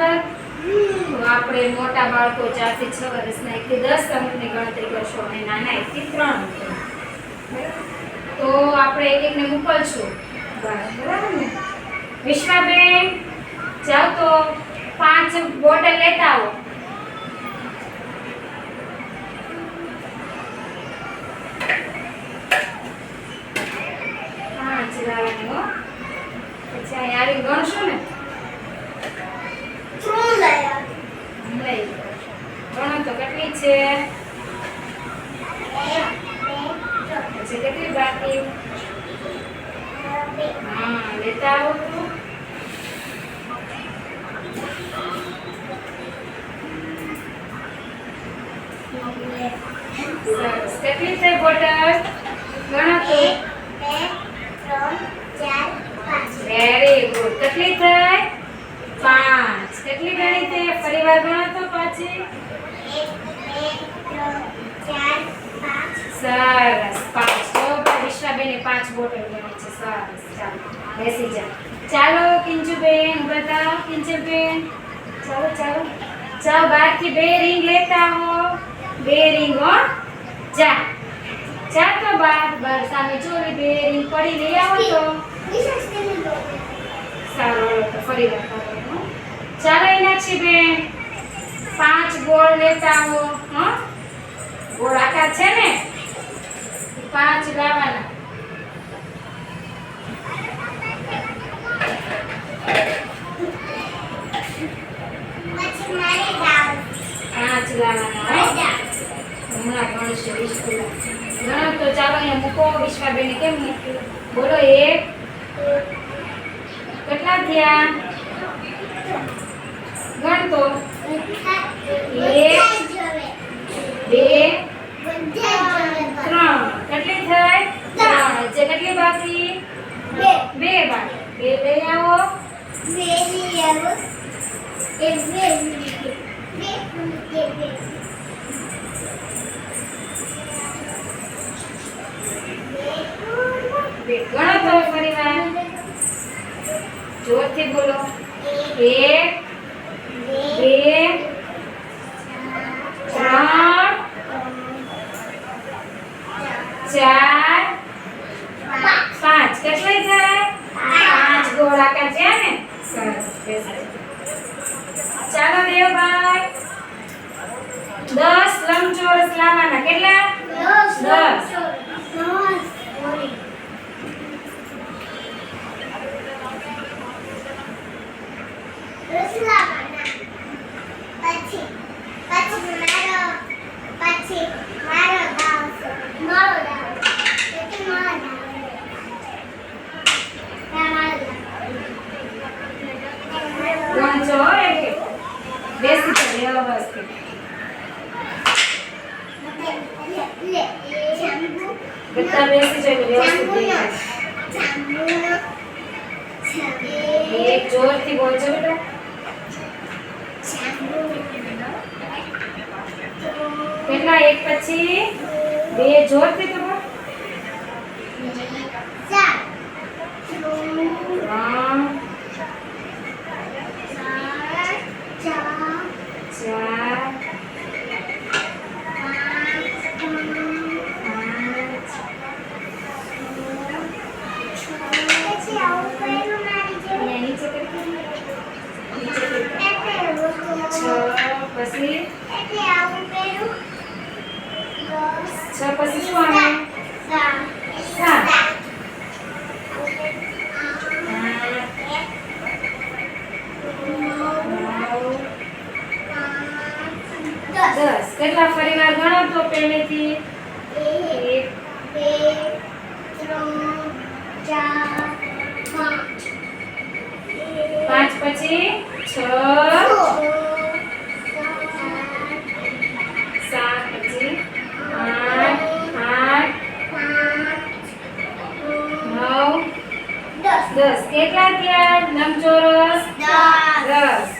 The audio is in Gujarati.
બરાબર? આપણે મોટા બાળકો ચારથી છ વર્ષના એકથી દસ અંકની ગણતરી કરશો અને નાના એકથી ત્રણ? તો આપણે એક એકને મોકલશું. બરાબર ને? વિશ્વાબેન જાઓ તો પાંચ બોટલ લેતા આવો. પાંચ લાવવાની હો પછી અહીંયા આવી ગણશું ને લઈ ગણો તો છે. કેટલી બાકી? હા, લેતા આવો કેટલી થઈ બોટલ? ગણો તો. વેરી ગુડ કેટલી થઈ પાંચ. કેટલી ગણી તે ફરીવાર ગણો તો પાછી સરસ પાંચ તો ભાઈ વિશ્વાબેને પાંચ બોટલ ગણી છે સરસ. ચાલો, બેસી જાઓ ચાલો કિંચુબેન બતાવો કિંચુબેન ચાલો ચાલો. ચાલો બહારથી બે રિંગ લેતા હો. બે રિંગ, હો. જા. જા તો બાર બાર સામે ચોરી બે રિંગ પડી લઈ આવો તો. સારું તો ફરી હો. ચાલો એનાક્ષી બેન પાંચ ગોળ લેતા આવો હો. ગોળ છે ને? પાંચ લાવવાના પાંચ લાવવાના હો. હમણાં ગણશે વિશ્વા ગણો તો ચાલો અહીંયા મૂકો વિશ્વાબેને કેમ મૂક્યું બોલો એક કેટલા થયા ગણતો એક બે ત્રણ કેટલી થઈ ત્રણ છે કેટલી બાકી બે બાકી બે લઈ આવો બે ગણો તો ફરી જોરથી બોલો. એક બે ત્રણ ચાર પાંચ કેટલી થાય પાંચ ગોળાકાર છે ને સરસ બેસો. ચાલો દેવભાઈ દસ લંબચોરસ લાવવાના કેટલા દસ પછી પછી મારો પછી મારો દાવ છે મારો દાવ પછી મારો દાવ છે મારો દાવ ગણજો હો એક એક. બેસી જાઓ વ્યવસ્થિત લે શંભુ બધા બેસી એટલે વ્યવસ્થિત દેખાય. શંભુનો એક જોરથી બોલજો બેટા કેટલા એક પછી બે જોરથી તો બોલ ત્રણ ચાર પાંચ અહીંયા નીચે કેટલી નીચે કેટલી છ પછી છ પછી શું આવે સાત. દસ. કેટલા? ફરીવાર ગણો તો પહેલેથી. એક દસ કેટલા થયા? લંબચોરસ દસ.